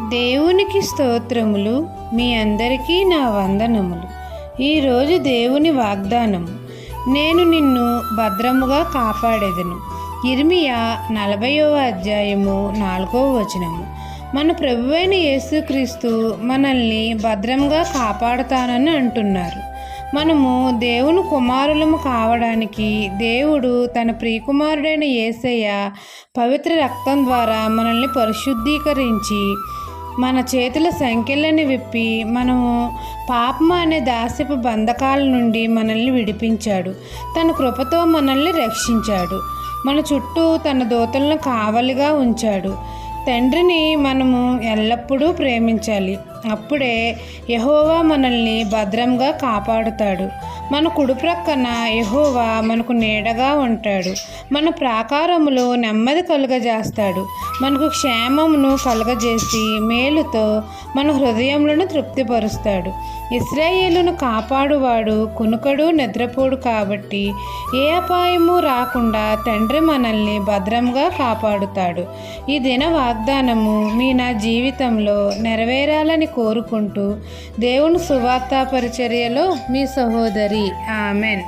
దేవునికి స్తోత్రములు మీ అందరికీ నా వందనములు. ఈరోజు దేవుని వాగ్దానము. నేను నిన్ను భద్రముగా కాపాడేదను. ఇర్మియా నలభైవ అధ్యాయము నాలుగో వచనము. మన ప్రభువైన యేసుక్రీస్తు మనల్ని భద్రంగా కాపాడుతానని అంటున్నారు. మనము దేవుని కుమారులము కావడానికి దేవుడు తన ప్రియకుమారుడైన యేసయ్య పవిత్ర రక్తం ద్వారా మనల్ని పరిశుద్ధీకరించి మన చేతుల సంఖ్యలను విప్పి మనము పాపమ అనే దాసిపు బంధకాల నుండి మనల్ని విడిపించాడు. తన కృపతో మనల్ని రక్షించాడు. మన చుట్టూ తన దూతలను కావలిగా ఉంచాడు. తండ్రిని మనము ఎల్లప్పుడూ ప్రేమించాలి. అప్పుడే యహోవా మనల్ని భద్రంగా కాపాడుతాడు. మన కుడి ప్రక్కన యహోవా మనకు నీడగా ఉంటాడు. మన ప్రాకారములో నెమ్మది కలుగజేస్తాడు. మనకు క్షేమమును కలుగజేసి మేలుతో మన హృదయములను తృప్తిపరుస్తాడు. ఇస్రాయేలును కాపాడువాడు కునుకడు నిద్రపోడు కాబట్టి ఏ అపాయము రాకుండా తండ్రి మనల్ని భద్రంగా కాపాడుతాడు. ఈ దిన వాగ్దానము మీ నా జీవితంలో నెరవేరాలని కోరుకుంటూ దేవుని సువార్తా పరిచర్యలో మీ సహోదరి. ఆమెన్.